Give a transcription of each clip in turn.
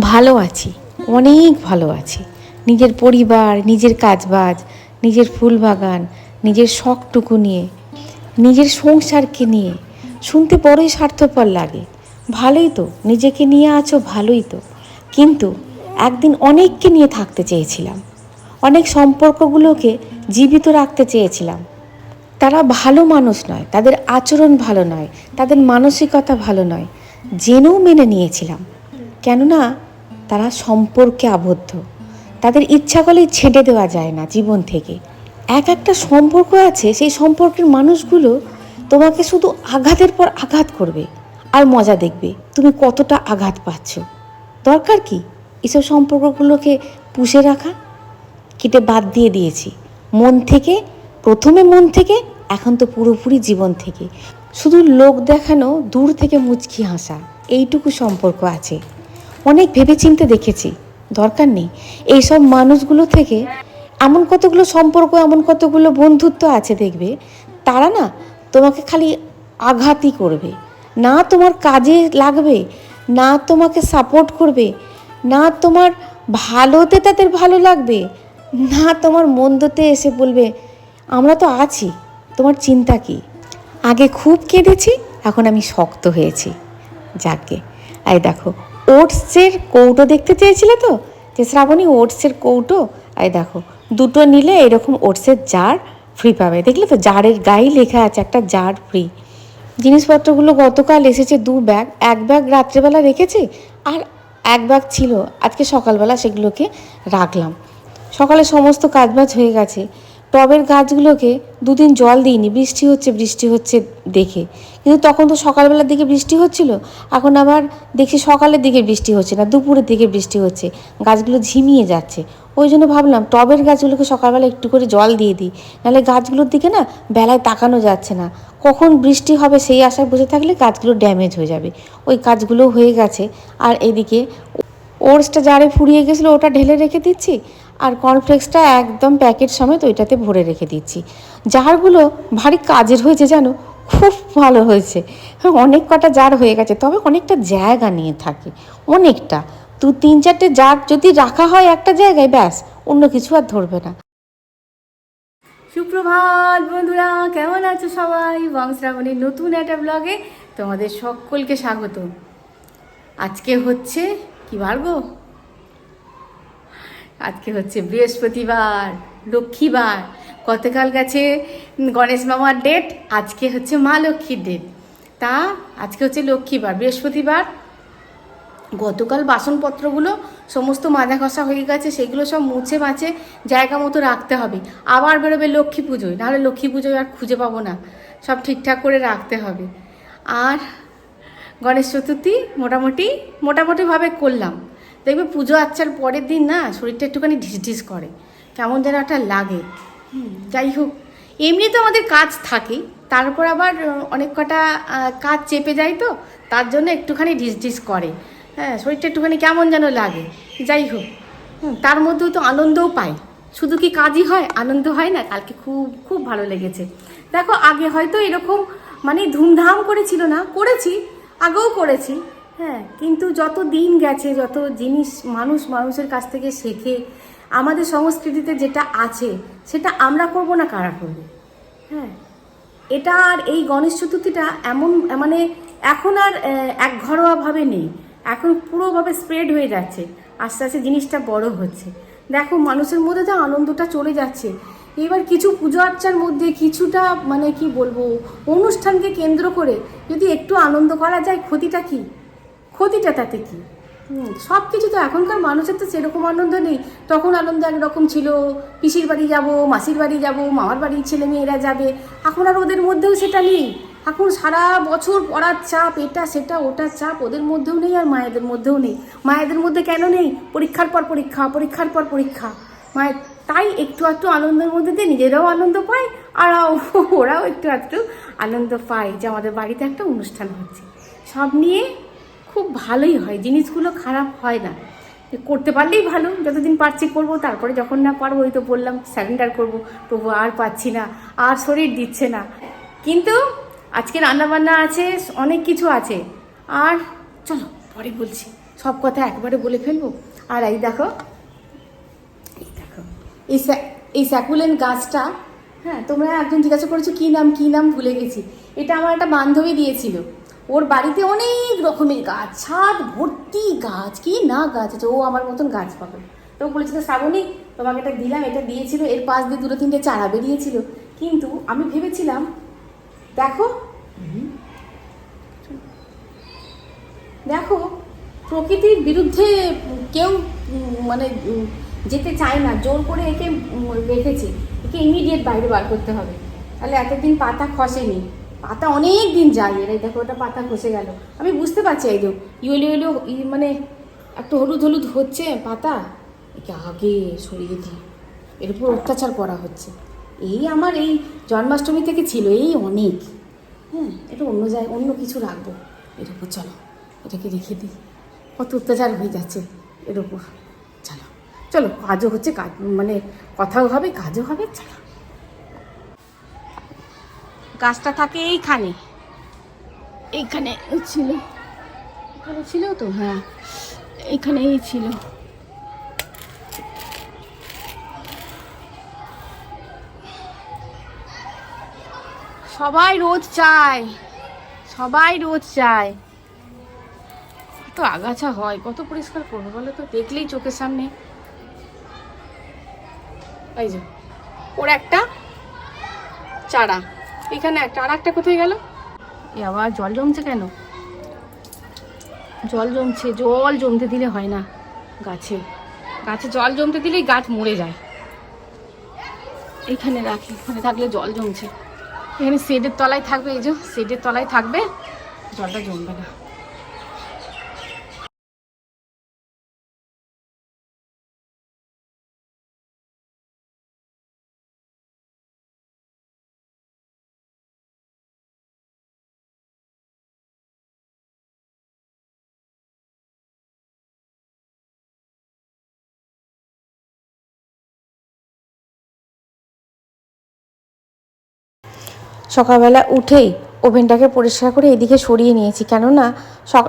ভালো আছি, অনেক ভালো আছি। নিজের পরিবার, নিজের কাজবাজ, নিজের ফুল বাগান, নিজের শখটুকু নিয়ে, নিজের সংসারকে নিয়ে। শুনতে বড়ই স্বার্থপর লাগে। ভালোই তো, নিজেকে নিয়ে আছো ভালোই তো। কিন্তু একদিন অনেককে নিয়ে থাকতে চেয়েছিলাম। অনেক সম্পর্কগুলোকে জীবিত রাখতে চেয়েছিলাম। তারা ভালো মানুষ নয়, তাদের আচরণ ভালো নয়, তাদের মানসিকতা ভালো নয়, জেনেও মেনে নিয়েছিলাম। কেননা তারা সম্পর্কে আবদ্ধ। তাদের ইচ্ছা করলেই ছেড়ে দেওয়া যায় না জীবন থেকে। এক একটা সম্পর্ক আছে, সেই সম্পর্কের মানুষগুলো তোমাকে শুধু আঘাতের পর আঘাত করবে আর মজা দেখবে, তুমি কতটা আঘাত পাচ্ছ। দরকার কি এসব সম্পর্কগুলোকে পুষে রাখা? কেটে বাদ দিয়ে দিয়েছি। মন থেকে, প্রথমে মন থেকে, এখন তো পুরোপুরি জীবন থেকে। শুধু লোক দেখানো, দূর থেকে মুচকি হাসা, এইটুকু সম্পর্ক আছে। অনেক ভেবেচিন্তে দেখেছি। দরকার নেই। এইসব মানুষগুলো থেকে এমন কতগুলো সম্পর্ক, এমন কতগুলো বন্ধুত্ব আছে দেখবে? তারা না তোমাকে খালি আঘাতই করবে। না তোমার কাজে লাগবে, না তোমাকে সাপোর্ট করবে, না তোমার ভালোতে তাদের ভালো লাগবে, না তোমার মন্দতে এসে বলবে, আমরা তো আছি, তোমার চিন্তা কি? আগে খুব কেঁদেছি, এখন আমি শক্ত হয়েছি। যাকে এই দেখো ওটসের কৌটো দেখতে চেয়েছিলে তো? যে শ্রাবণী, ওটসের কৌটো? এই দেখো, দুটো নিলে এরকম ওটসের জার ফ্রি পাবে। দেখলে তো জারের গায়ে লেখা আছে একটা জার ফ্রি জিনিসপত্রগুলো গতকাল এসেছে দু ব্যাগ, এক ব্যাগ রাত্রেবেলা রেখেছি আর এক ব্যাগ ছিল। আজকে সকালবেলা সেগুলোকে রাখলাম। সকালে সমস্ত কাজবাজ হয়ে গেছে। টবের গাছগুলোকে দুদিন জল দিইনি, বৃষ্টি হচ্ছে বৃষ্টি হচ্ছে দেখে। কিন্তু তখন তো সকালবেলার দিকে বৃষ্টি হচ্ছিল। এখন আবার দেখছি সকালের দিকে বৃষ্টি হচ্ছে না, দুপুরের দিকে বৃষ্টি হচ্ছে, গাছগুলো ঝিমিয়ে যাচ্ছে। ওই জন্য ভাবলাম টবের গাছগুলোকে সকালবেলা একটু করে জল দিয়ে দিই, নাহলে গাছগুলোর দিকে না বেলায় তাকানো যাচ্ছে না। কখন বৃষ্টি হবে সেই আশায় বসে থাকলে গাছগুলো ড্যামেজ হয়ে যাবে। ওই গাছগুলো হয়ে গেছে, আর এদিকে ওটসটা জারে ফুরিয়ে গেছিল ওটা ঢেলে রেখে দিচ্ছি, আর কর্নফ্লেক্সটা একদম প্যাকেট সমেত ওইটাতে ভরে রেখে দিচ্ছি। জারগুলো ভারী কাজের হয়েছে জানো খুব ভালো হয়েছে। হ্যাঁ অনেক কটা জার হয়ে গেছে, তবে অনেকটা জায়গা নিয়ে থাকে। অনেকটা। দু, তিন, চারটে জার যদি রাখা হয় একটা জায়গায়, ব্যাস, অন্য কিছু আর ধরবে না। সুপ্রভাত বন্ধুরা, কেমন আছো সবাই? বংশ্রাবণীর নতুন একটা ব্লগে তোমাদের সকলকে স্বাগত। আজকে হচ্ছে, কি গো? আজকে হচ্ছে বৃহস্পতিবার, লক্ষ্মীবার। গতকাল গেছে গণেশ মামার ডেট আজকে হচ্ছে মা লক্ষ্মীর ডেট তা আজকে হচ্ছে লক্ষ্মীবার, বৃহস্পতিবার। গতকাল বাসনপত্রগুলো সমস্ত মাজা ঘষা হয়ে গেছে, সেগুলো সব মুছে মাছে জায়গা মতো রাখতে হবে। আবার বেরোবে লক্ষ্মী পুজোয়, নাহলে লক্ষ্মী পুজোয় আর খুঁজে পাবো না। সব ঠিকঠাক করে রাখতে হবে। আর গণেশ চতুর্থী মোটামুটি, মোটামুটিভাবে করলাম। দেখবে পুজো আচ্চার পরের দিন না, শরীরটা একটুখানি ঢিস ঢিস করে। কেমন যেন একটা লাগে। যাই হোক এমনি তো আমাদের কাজ থাকেই তারপর আবার অনেক কটা কাজ চেপে যায় তো, তার জন্য একটুখানি ঢিস করে। হ্যাঁ শরীরটা একটুখানি কেমন যেন লাগে। যাই হোক তার মধ্যেও তো আনন্দও পাই। শুধু কি কাজই হয়? আনন্দ হয় না, কালকে খুব খুব ভালো লেগেছে। দেখো, আগে হয়তো এরকম মানে ধুমধাম করেছিল না, করেছি, আগেও করেছি হ্যাঁ কিন্তু যত দিন গেছে, যত জিনিস, মানুষ, মানুষের কাছ থেকে শেখে আমাদের সংস্কৃতিতে যেটা আছে, সেটা আমরা করব না কারা করবে? হ্যাঁ? এটা আর এই গণেশ চতুর্থীটা এমন মানে এখন আর এক ঘরোয়াভাবে নেই। এখন পুরোভাবে স্প্রেড হয়ে যাচ্ছে। আস্তে আস্তে জিনিসটা বড় হচ্ছে। দেখো, মানুষের মধ্যে তো আনন্দটা চলে যাচ্ছে। এবার কিছু পুজো আর্চার মধ্যে কিছুটা মানে কি বলব, অনুষ্ঠানকে কেন্দ্র করে যদি একটু আনন্দ করা যায়, ক্ষতিটা কি? ক্ষতিটা তাতে কি? সব কিছু তো এখনকার মানুষের তো সেরকম আনন্দ নেই। তখন আনন্দ একরকম ছিল, পিসির বাড়ি যাব, মাসির বাড়ি যাব, মামার বাড়ির ছেলে মেয়েরা যাবে। এখন আর ওদের মধ্যেও সেটা নেই। এখন সারা বছর পড়ার চাপ, এটা সেটা ওটার চাপ, ওদের মধ্যেও নেই আর মায়েদের মধ্যেও নেই। মায়েদের মধ্যে কেন নেই? পরীক্ষার পর পরীক্ষা, পরীক্ষার পর পরীক্ষা। মায়ের, তাই একটু একটু আনন্দের মধ্যে দিয়ে নিজেরাও আনন্দ পায়, আর ওরাও একটু একটু আনন্দ পায় যে আমাদের বাড়িতে একটা অনুষ্ঠান হচ্ছে। সব নিয়ে খুব ভালোই হয়, জিনিসগুলো খারাপ হয় না। করতে পারলেই ভালো, যতদিন পারছি করব, তারপরে যখন না পারব, ওই তো বললাম স্যারেন্ডার করব প্রভু আর পাচ্ছি না, আর শরীর দিচ্ছে না। কিন্তু আজকে রান্নাবান্না আছে, অনেক কিছু আছে, আর চলো, পরে বলছি, সব কথা একবারে বলে ফেলব। আর এই দেখো এই দেখো, এই এই স্যাকুলেন গাছটা হ্যাঁ তোমরা একজন জিজ্ঞাসা করেছ কী নাম কী নাম ভুলে গেছি। এটা আমার একটা বান্ধবী দিয়েছিল। ওর বাড়িতে অনেক রকমের গাছ, ছাদ, ভর্তি গাছ, কি না গাছ আছে, ও আমার মতন গাছ পাবে। তো বলেছিল শ্রাবণী, তোমাকে এটা দিলাম, এটা দিয়েছিল, এর পাশ দিয়ে দুটো তিনটে চারা বেরিয়েছিল। কিন্তু আমি ভেবেছিলাম, দেখো দেখো, প্রকৃতির বিরুদ্ধে কেউ মানে যেতে চায় না, জোর করে একে, রেখেছে, একে ইমিডিয়েট বাইরে বার করতে হবে। তাহলে এতদিন পাতা খসেনি। পাতা অনেক দিন যায় এর দেখো ওটা পাতা খসে গেল। আমি বুঝতে পারছি এই যে ইয়েলো ই- মানে একটু হলুদ হলুদ হচ্ছে পাতা, একে আগে সরিয়ে দিই এর উপর অত্যাচার করা হচ্ছে। এই আমার এই জন্মাষ্টমী থেকে ছিল, এই অনেক। হ্যাঁ এটা অন্য জায়গায় অন্য কিছু রাখব। এর উপর চলো, এটাকে রেখে দিই। কত অত্যাচার হয়ে যাচ্ছে এর উপর। চলো চলো, কাজও হচ্ছে, কাজ মানে কথাও হবে, কাজও হবে, চলো। গাছটা থাকে এইখানে। এইখানে ছিল। এখানে ছিল তো? হ্যাঁ এইখানেই ছিল। সবাই রোজ চায়। সবাই রোজ চায়। কত আগাছা হয় কত পরিষ্কার করব বলো তো? দেখলেই চোখের সামনে। এই যে ওর একটা চারা। এখানে একটা আর একটা কোথায় গেল? এ আবার জল জমছে কেন? জল জমছে, জল জমতে দিলে হয় না গাছে। গাছে জল জমতে দিলেই গাছ মরে যায়। এখানে রাখি, এখানে থাকলে জল জমছে। এখানে শেডের তলায় থাকবে, এই যে শেডের তলায় থাকবে, জলটা জমবে না। সকালবেলা উঠেই ওভেনটাকে পরিষ্কার করে এদিকে সরিয়ে নিয়েছি। কেননা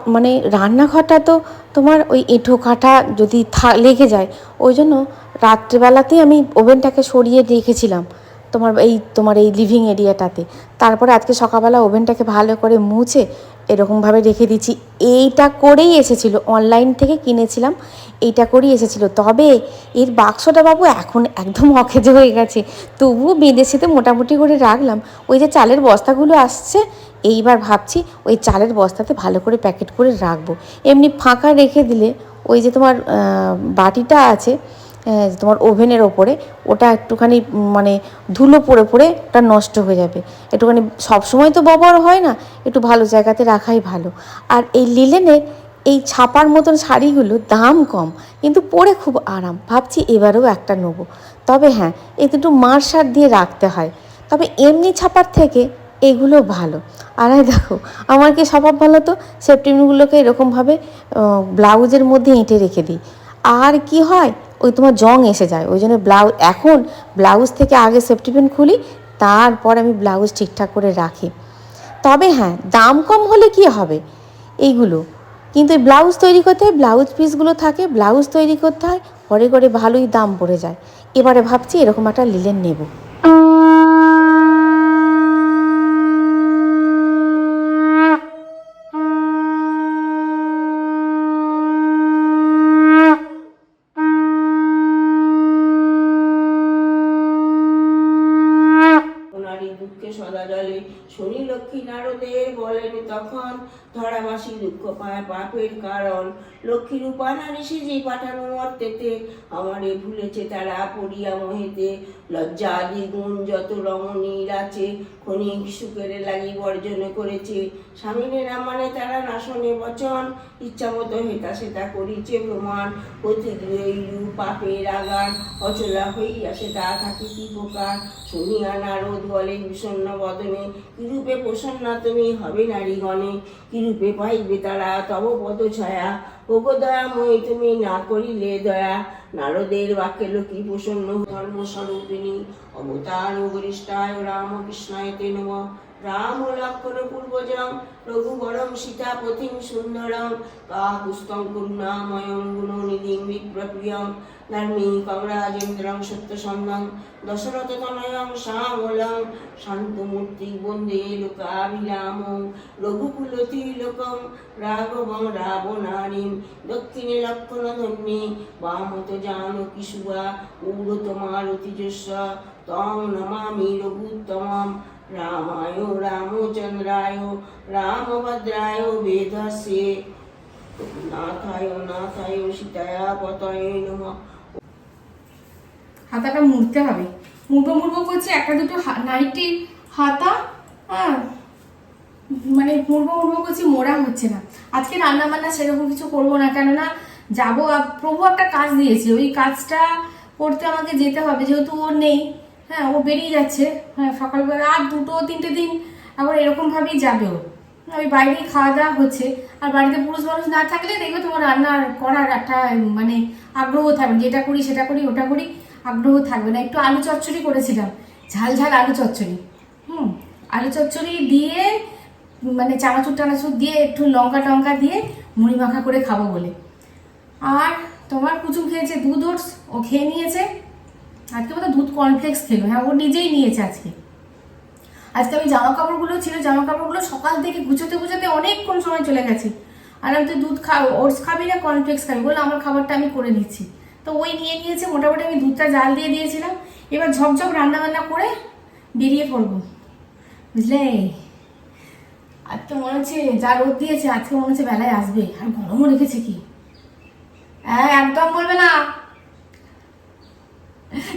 মানে রান্নাঘরটা তো তোমার ওই এঁঠো কাঠা যদি থা, লেগে যায়, ওই জন্য রাত্রেবেলাতেই আমি ওভেনটাকে সরিয়ে রেখেছিলাম তোমার এই তোমার এই লিভিং এরিয়াটাতে তারপরে আজকে সকালবেলা ওভেনটাকে ভালো করে মুছে এরকমভাবে রেখে দিচ্ছি। এইটা করেই এসেছিল। অনলাইন থেকে কিনেছিলাম। এইটা করেই এসেছিল। তবে এর বাক্সটা বাবু এখন একদম অকেজ হয়ে গেছে। তবুও বেঁধেছিতে মোটামুটি করে রাখলাম। ওই যে চালের বস্তাগুলো আসছে, এইবার ভাবছি ওই চালের বস্তাতে ভালো করে প্যাকেট করে রাখব। এমনি ফাঁকা রেখে দিলে ওই যে তোমার বাটিটা আছে তোমার ওভেনের ওপরে, ওটা একটুখানি মানে ধুলো পড়ে পড়ে ওটা নষ্ট হয়ে যাবে। একটুখানি, সবসময় তো ব্যবহার হয় না, একটু ভালো জায়গাতে রাখাই ভালো। আর এই লিলেনের এই ছাপার মতন শাড়িগুলো দাম কম, কিন্তু পরে খুব আরাম। ভাবছি এবারেও একটা নেব। তবে হ্যাঁ এতে একটু মার্শার দিয়ে রাখতে হয়। তবে এমনি ছাপার থেকে এগুলো ভালো। আর এই দেখো, আমার কি স্বভাব ভালো তো? সেপ্টেমগুলোকে এরকমভাবে ব্লাউজের মধ্যে এঁটে রেখে দিই। আর কি হয়? ওই তোমার জং এসে যায়, ওই জন্য ব্লাউজ এখন ব্লাউজ থেকে আগে সেফটি পিন খুলি, তারপর আমি ব্লাউজ ঠিকঠাক করে রাখি। তবে হ্যাঁ দাম কম হলে কি হবে? এইগুলো। কিন্তু ব্লাউজ তৈরি করতে হয়, ব্লাউজ পিসগুলো থাকে, ব্লাউজ তৈরি করতে হয় পরে করে ভালোই দাম পড়ে যায়। এবারে ভাবছি এরকম একটা লিলেন নেব ওনারই দুঃখে সদা জলে শনি লক্ষ্মী নারদের বলেন, তখন ধরাবাসী দুঃখ পায় পাপের কারণ। লক্ষ্মীর রূপা নারী সেজে পাঠানো মর্তেতে আমারে ভুলেছে তারা পড়িয়া মহেতে। লজ্জা আদি গুণ যত রমণীর আছে ক্ষণিক সুখের লাগি বর্জন করেছে। স্বামীনের মানে তারা নাশনে বচন, ইচ্ছা মতো হেতা সেতা করিছে প্রমাণ। প্রতিদ্বৈরু পাপের আগান অচলা হইয়া সেটা থাকে কি প্রকার শুনিয়া নারদ বলে, বিষণ্ণ বদনে, কিরূপে প্রসন্না তুমি হবে নারীগণে কিরূপে পাইবে তারা? তব পদ ছায়া। ওগো দয়াময়ী তুমি না করিলে দয়া। নারদের বাক্যে লোকি প্রসন্ন ধর্মস্বরূপিণী। অবতার গরিষ্ঠায় রামকৃষ্ণায় নম। রাম লক্ষণ পূর্বজং রঘুবরং সীতাপতিং সুন্দরং কাকুস্তং করুণাময়ং গুণনিধিং বিপ্রপ্রিয়ং ধার্মিকং রাজেন্দ্রং সত্যসন্ধং দশরথ তনয়ং শ্যামলং, শান্তমূর্তি বন্দে লোকাভিরামং রঘুকুলতি লোকং রাঘবং রাবণারিম দক্ষিণে লক্ষণ ধন্যে বামত জানকী সুবা উড়ত মারুতি যস্য তং নমামি রঘুত্তমম রামায় রামচন্দ্রায় রামভদ্রায় বেদস্যে নাথায় নাথায় সীতায়া পতয়ে নমঃ হাতাটা মুড়তে হবে। মুড়বো মুড়বো করছে, একটা দুটো নাইটির হাতা হ্যাঁ। মানে মুড়বো মুড়বো করছি, মোড়া হচ্ছে না। আজকে রান্না বান্না সেরকম কিছু করব না, কেননা যাব প্রভু একটা কাজ দিয়েছে। ওই কাজটা করতে আমাকে যেতে হবে, যেহেতু ও নেই। হ্যাঁ ও বেরিয়ে যাচ্ছে। হ্যাঁ সকালবেলা আর দুটো, তিনটে দিন আবার এরকমভাবেই যাবে ও ওই বাইরেই খাওয়া দাওয়া হচ্ছে। আর বাড়িতে পুরুষ মানুষ না থাকলে দেখবে তোমার রান্নার করার একটা মানে আগ্রহ থাকবে যেটা করি সেটা করি, ওটা করি, আগ্রহ থাকবে না। একটু আলু চচ্চড়ি করেছিলাম। ঝাল ঝাল আলু চচ্চড়ি। হুম, আলু চচ্চড়ি দিয়ে মানে চানাচুর টানাচুর দিয়ে, একটু লঙ্কা টঙ্কা দিয়ে মুড়ি মাখা করে খাব বলে। আর তোমার কুচুম খেয়েছে দুধ ও খেয়ে নিয়েছে। আজকে বোধহয় দুধ কর্নফ্লেক্স খেলো। হ্যাঁ ও নিজেই নিয়েছে আজকে। আজকে আমি জামা কাপড়গুলো ছিল, জামা কাপড়গুলো সকাল থেকে গুছোতে গুছোতে অনেকক্ষণ সময় চলে গেছে। আর আমি তো দুধ খা, ওটস খাবি না কর্নফ্লেক্স খাবি? বলে আমার খাবারটা আমি করে নিচ্ছি তো ওই নিয়ে নিয়েছে, মোটামুটি আমি দুধটা জাল দিয়ে দিয়েছিলাম। এবার ঝকঝক রান্না বান্না করে বেরিয়ে পড়ব। বুঝলে? আজকে মনে হচ্ছে যা রোদ দিয়েছে, আজকে মনে হচ্ছে বেলায় আসবে। আর গরমও রেখেছে কি? হ্যাঁ একদম বলবে না।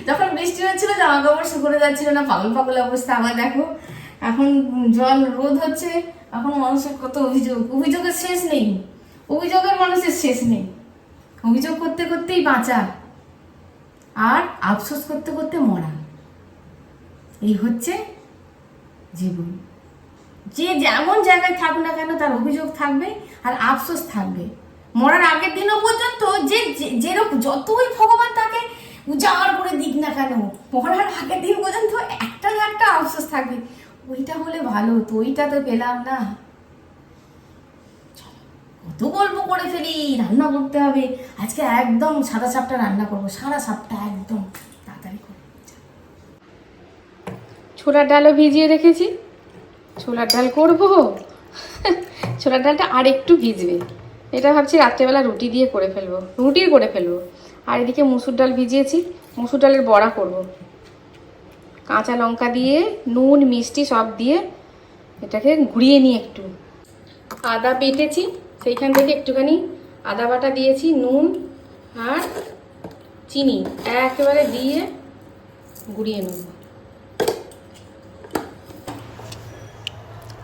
যখন বৃষ্টি হচ্ছিল জামা কাপড় শুকোতে যাচ্ছিল না, পাগল পাগল অবস্থা। আমার দেখো, এখন জল রোদ হচ্ছে, এখন মানুষের কত অভিযোগ। অভিযোগের শেষ নেই। অভিযোগের মানুষের শেষ নেই। অভিযোগ করতে করতেই বাঁচা। আর আফসোস করতে করতে মরা। এই হচ্ছে জীবন। যে যেমন জায়গায় থাক না কেন, তার অভিযোগ থাকবে আর আফসোস থাকবে। মরার আগের দিনও পর্যন্ত যে- যেরকম যতই ভগবান তাকে উজাড় করে দিক না কেন? মরার আগের দিন পর্যন্ত একটা না একটা আফসোস থাকবে। ওইটা হলে ভালো হতো, ওইটা তো পেলাম না। কত গল্প করে ফেলি, রান্না করতে হবে। আজকে একদম সাদা সাপটা রান্না করব, সাদা সাপটা একদম। তাড়াতাড়ি করে ছোলার ডালও ভিজিয়ে রেখেছি। ছোলার ডাল করব? ছোলার ডালটা আর একটু ভিজবে। এটা ভাবছি রাত্রেবেলা রুটি দিয়ে করে ফেলব। রুটি করে ফেলব। আর এদিকে মুসুর ডাল ভিজিয়েছি। মুসুর ডালের বড়া করব। কাঁচা লঙ্কা দিয়ে, নুন, মিষ্টি সব দিয়ে এটাকে ঘুরিয়ে নিই একটু। আদা বেটেছি, সেইখান থেকে একটুখানি আদা বাটা দিয়েছি, নুন আর চিনি। একেবারে দিয়ে গুঁড়িয়ে নেব।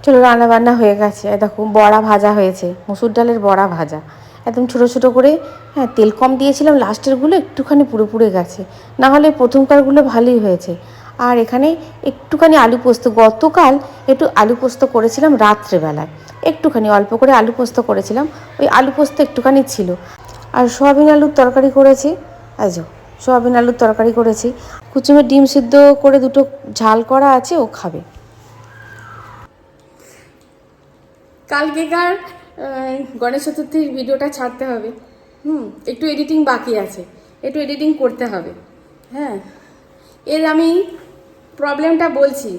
চলো রান্না বান্না হয়ে গেছে। দেখো, বড়া ভাজা হয়েছে। মুসুর ডালের বড়া ভাজা। একদম ছোটো ছোটো করে হ্যাঁ তেল কম দিয়েছিলাম লাস্টেরগুলো একটুখানি পুরো পুড়ে গেছে। না হলে প্রথমকারগুলো ভালোই হয়েছে। আর এখানে একটুখানি আলু পোস্ত, গতকাল একটু আলু পোস্ত করেছিলাম রাত্রেবেলায়। একটুখানি অল্প করে আলু পোস্ত করেছিলাম, ওই আলু পোস্ত একটুখানি ছিল। আর সোয়াবিন আলুর তরকারি করেছি আজ সোয়াবিন আলুর তরকারি করেছি। কুচুমের ডিম সিদ্ধ করে দুটো ঝাল করা আছে, ও খাবে। কালকেকার গণেশ চতুর্থীর ভিডিওটা ছাড়তে হবে। হুম, একটু এডিটিং বাকি আছে। একটু এডিটিং করতে হবে। হ্যাঁ এর আমি প্রবলেমটা বলছি।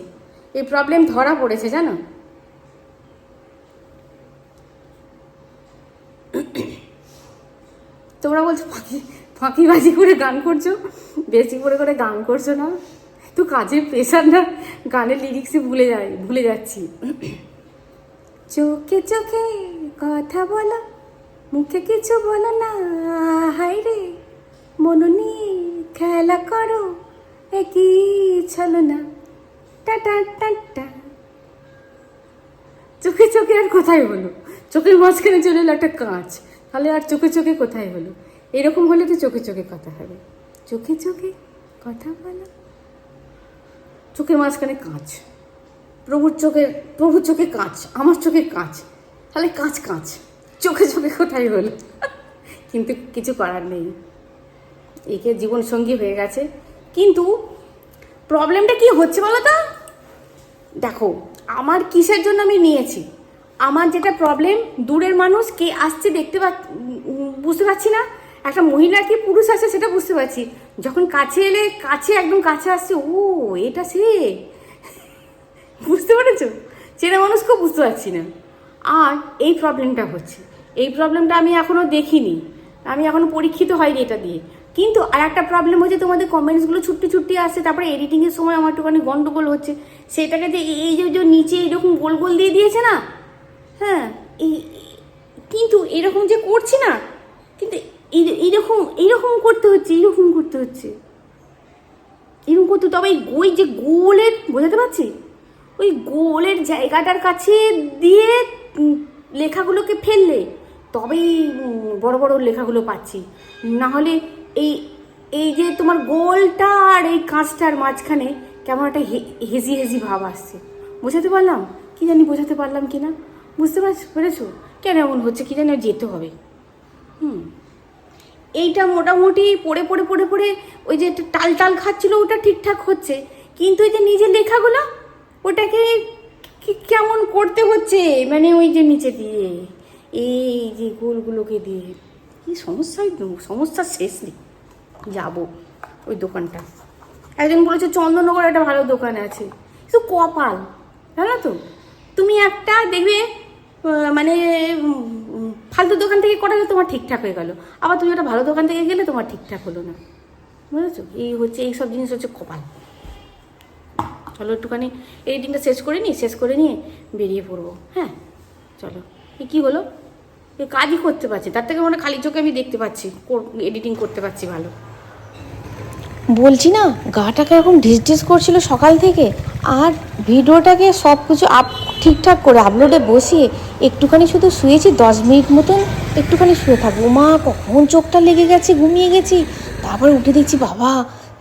এই প্রবলেম ধরা পড়েছে, জানো? তোমরা বলছো, ফাঁকি, ফাঁকিবাজি করে গান করছ? বেশি করে করে গান করছ না? তো কাজের প্রেশার না গানের লিরিক্সে ভুলে যাই ভুলে যাচ্ছি। চোখে চোখে কথা বলো, মুখে কিছু বলো না। হাই রে, মন নিয়ে খেলা করো, একই ছলো না টা টা টা টা। চোখে চোখে আর কোথায় হলো? চোখের মাঝখানে চলে এলো একটা কাঁচ। তাহলে আর চোখে চোখে কোথায় হলো? এরকম হলে তো চোখে চোখে কথা হবে। চোখে চোখে কথা বলো। চোখের মাঝখানে কাঁচ। প্রভুর চোখে প্রভুর চোখে কাঁচ, আমার চোখে কাঁচ। তাহলে কাঁচ কাঁচ, চোখে চোখে কোথায় হলো? কিন্তু কিছু করার নেই। একে জীবনসঙ্গী হয়ে গেছে। কিন্তু প্রবলেমটা কি হচ্ছে বলো তো? দেখো, আমার কিসের জন্য আমি নিয়েছি? আমার যেটা প্রবলেম, দূরের মানুষ কে আসছে দেখতে পা বুঝতে পারছি না। একটা মহিলা কি পুরুষ আছে সেটা বুঝতে পারছি। যখন কাছে এলে কাছে, একদম কাছে আসছে, ও, এটা সে? বুঝতে পেরেছ? চেনা মানুষকেও বুঝতে পারছি না। আর এই প্রবলেমটা হচ্ছে। এই প্রবলেমটা আমি এখনও দেখিনি। আমি এখনও পরীক্ষিত হয়নি এটা দিয়ে। কিন্তু আর একটা প্রবলেম হচ্ছে তোমাদের কমেন্টসগুলো ছুট্টি ছুট্টি আসছে। তারপরে এডিটিংয়ের সময় আমার একটুখানি গন্ডগোল হচ্ছে। সেটাকে যে এই- যে নিচে এরকম গোল গোল দিয়ে দিয়েছে না? হ্যাঁ এই কিন্তু এরকম যে করছি না? কিন্তু এই- এইরকম এইরকম করতে হচ্ছে, এইরকম করতে হচ্ছে। এরকম করতে তবে এই ওই যে গোলের বোঝাতে পারছি? ওই গোলের জায়গাটার কাছে দিয়ে লেখাগুলোকে ফেললে, তবেই বড় বড় লেখাগুলো পাচ্ছি। না হলে এই এই যে তোমার গোলটা আর এই কাঁচটার মাঝখানে কেমন একটা হেজি হেজি ভাব আসছে। বোঝাতে পারলাম? কি জানি বোঝাতে পারলাম কি না? বুঝতে পারছ, পেরেছ? কেন এমন হচ্ছে? কি জানি যেতে হবে। হুম। এইটা মোটামুটি পড়ে পড়ে পড়ে পড়ে ওই যে একটা টাল টাল খাচ্ছিল, ওটা ঠিকঠাক হচ্ছে। কিন্তু ওই যে নিজের লেখাগুলো ওটাকে কেমন করতে হচ্ছে? মানে ওই যে নিচে দিয়ে। এই যে গোলগুলোকে দিয়ে। কি সমস্যা? সমস্যার শেষ নেই। যাব ওই দোকানটা। একজন বলেছে, চন্দননগর একটা ভালো দোকান আছে। কিন্তু কপাল, জানো তো? তুমি একটা দেখবে মানে ফালতু দোকান থেকে করালে তোমার ঠিকঠাক হয়ে গেলো। আবার তুমি একটা ভালো দোকান থেকে গেলে তোমার ঠিকঠাক হলো না। বুঝেছ? এই হচ্ছে এই সব জিনিস হচ্ছে কপাল। চলো একটুখানি এডিটিংটা শেষ করে নিই, শেষ করে নিয়ে বেরিয়ে পড়ব। হ্যাঁ চলো। এ কী হলো? এ কাজই করতে পারছি তার থেকে মনে খালি চোখে আমি দেখতে পাচ্ছি এডিটিং করতে পারছি ভালো। বলছি না এরকম ঢিস ঢিস করছিল সকাল থেকে, আর ভিডিওটাকে সব কিছু আপ ঠিকঠাক করে আপলোডে বসিয়ে একটুখানি শুধু শুয়েছি, দশ মিনিট মতন একটুখানি শুয়ে থাকব। মা, কখন চোখটা লেগে গেছে, ঘুমিয়ে গেছি। তারপরে উঠে দেখছি, বাবা,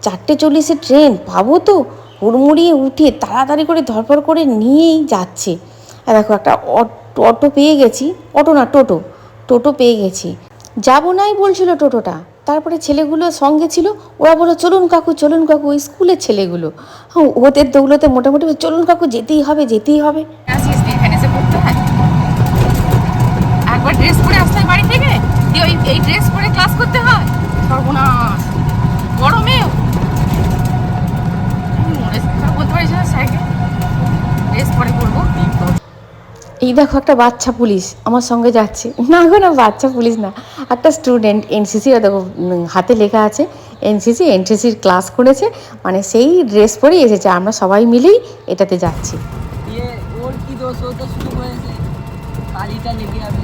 চারটে চল্লিশে ট্রেন, পাবো তো। হুড়মুড়িয়ে উঠে তাড়াতাড়ি করে ধরপড় করে নিয়েই যাচ্ছে। আর দেখো একটা অটো পেয়ে গেছি। অটো না, টোটো। টোটো পেয়ে গেছি। যাব নাই বলছিল টোটোটা। তারপরে ছেলেগুলো সঙ্গে ছিল। ওরা বলল, চলুন কাকু চলুন কাকু, ওই স্কুলের ছেলেগুলো। হ্যাঁ ওদের দৌলতে মোটামুটি চলুন কাকু, যেতেই হবে যেতেই হবে। একবার ড্রেস পরে আসতে বাড়ি থেকে? ওই, এই ড্রেস পরে ক্লাস করতে হয়? সর্বনাশ। গরমেও আমি মরে যেতে বলতে পারিস না স্যারকে ড্রেস পরে পরবো এই দেখো একটা বাচ্চা পুলিশ আমার সঙ্গে যাচ্ছে। না গো না বাচ্চা পুলিশ না। একটা স্টুডেন্ট এনসিসি দেখো হাতে লেখা আছে এনসিসি এনসিসির ক্লাস করেছে মানে সেই ড্রেস পরেই এসেছে আমরা সবাই মিলেই এটাতে যাচ্ছি। ওর কি দোষ? ও তো শুরু হয়েছে কালিটা লেগে যাবে।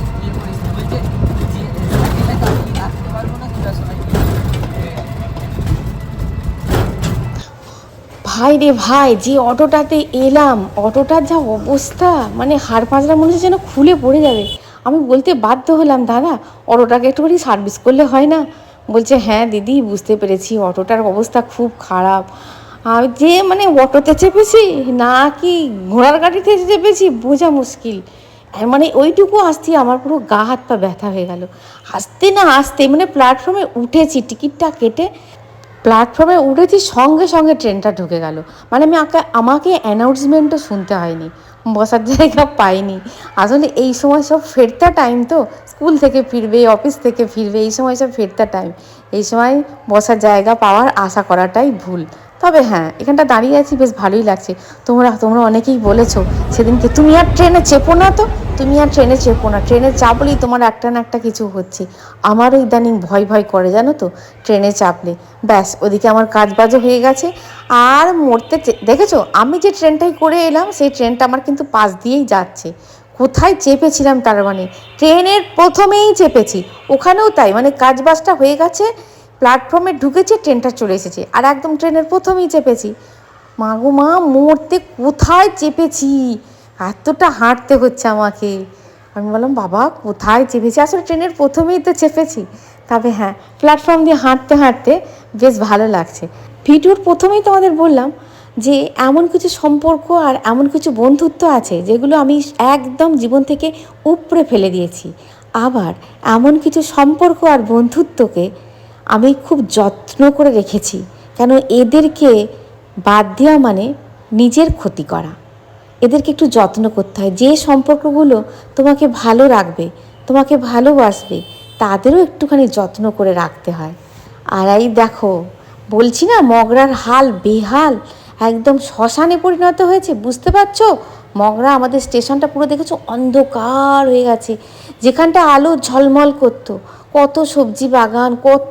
ভাই রে ভাই, যে অটোটাতে এলাম, অটোটার যা অবস্থা মানে হাড় পাঁচরা মনে হচ্ছে যেন খুলে পড়ে যাবে। আমি বলতে বাধ্য হলাম, দাদা, অটোটাকে একটুখানি সার্ভিস করলে হয় না? বলছে হ্যাঁ দিদি, বুঝতে পেরেছি, অটোটার অবস্থা খুব খারাপ। আর যে মানে অটোতে চেপেছি, না কি ঘোড়ার গাড়িতে চেপেছি, বোঝা মুশকিল। আর মানে ওইটুকু আসতে আমার পুরো গা হাত পা ব্যথা হয়ে গেল। আসতে না আসতে মানে প্ল্যাটফর্মে উঠেছি, টিকিটটা কেটে প্ল্যাটফর্মে উঠেছি, সঙ্গে সঙ্গে ট্রেনটা ঢুকে গেল। মানে আমি আঁকা, আমাকে অ্যানাউন্সমেন্টও শুনতে হয়নি। বসার জায়গা পাইনি। আসলে এই সময় সব ফেরতা টাইম তো। স্কুল থেকে ফিরবে অফিস থেকে ফিরবে, এই সময় সব ফেরতা টাইম এই সময় বসার জায়গা পাওয়ার আশা করাটাই ভুল। তবে হ্যাঁ এখানটা দাঁড়িয়ে আছি, বেশ ভালোই লাগছে। তোমরা তোমরা অনেকেই বলেছ, সেদিনকে তুমি আর ট্রেনে চেপো না তো? তুমি আর ট্রেনে চেপো না। ট্রেনে চাপলেই তোমার একটা না একটা কিছু হচ্ছে। আমারও ইদানিং ভয় ভয় করে, জানো তো, ট্রেনে চাপলে। ব্যাস, ওদিকে আমার কাজ বাজও হয়ে গেছে। আর মরতে দেখেছ, আমি যে ট্রেনটাই করে এলাম, সেই ট্রেনটা আমার কিন্তু পাশ দিয়েই যাচ্ছে। কোথায় চেপেছিলাম তার মানে? ট্রেনের প্রথমেই চেপেছি। ওখানেও তাই মানে কাজ বাজটা হয়ে গেছে প্ল্যাটফর্মে ঢুকেছে, ট্রেনটা চলে এসেছে। আর একদম ট্রেনের প্রথমেই চেপেছি। মা গো মা, মরতে কোথায় চেপেছি? এতটা হাঁটতে হচ্ছে আমাকে। আমি বললাম, বাবা, কোথায় চেপেছি? আসলে ট্রেনের প্রথমেই তো চেপেছি। তবে হ্যাঁ প্ল্যাটফর্ম দিয়ে হাঁটতে হাঁটতে বেশ ভালো লাগছে। ভিডিওর প্রথমেই তোমাদের বললাম যে, এমন কিছু সম্পর্ক আর এমন কিছু বন্ধুত্ব আছে যেগুলো আমি একদম জীবন থেকে উপড়ে ফেলে দিয়েছি। আবার এমন কিছু সম্পর্ক আর বন্ধুত্বকে আমি খুব যত্ন করে রেখেছি কেন এদেরকে বাদ দেওয়া মানে নিজের ক্ষতি করা। এদেরকে একটু যত্ন করতে হয়। যে সম্পর্কগুলো তোমাকে ভালো রাখবে, তোমাকে ভালোবাসবে, তাদেরও একটুখানি যত্ন করে রাখতে হয়। আর এই দেখো, বলছি না মগরার হাল বেহাল, একদম শ্মশানে পরিণত হয়েছে, বুঝতে পারছ? মগরা আমাদের স্টেশনটা পুরো দেখেছ, অন্ধকার হয়ে গেছে। যেখানটা আলো ঝলমল করতো, কত সবজি বাগান, কত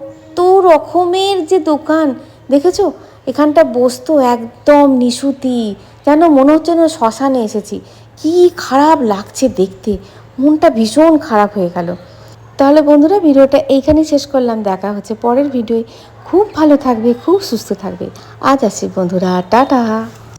রকমের যে দোকান। দেখেছ? এখানটা বসতো একদম নিশুতি। যেন মনে হচ্ছে না শ্মশানে এসেছি। কি খারাপ লাগছে দেখতে। মনটা ভীষণ খারাপ হয়ে গেল। তাহলে বন্ধুরা, ভিডিওটা এইখানেই শেষ করলাম। দেখা হচ্ছে পরের ভিডিওয়। খুব ভালো থাকবে, খুব সুস্থ থাকবে। আজ আসি বন্ধুরা, টাটা।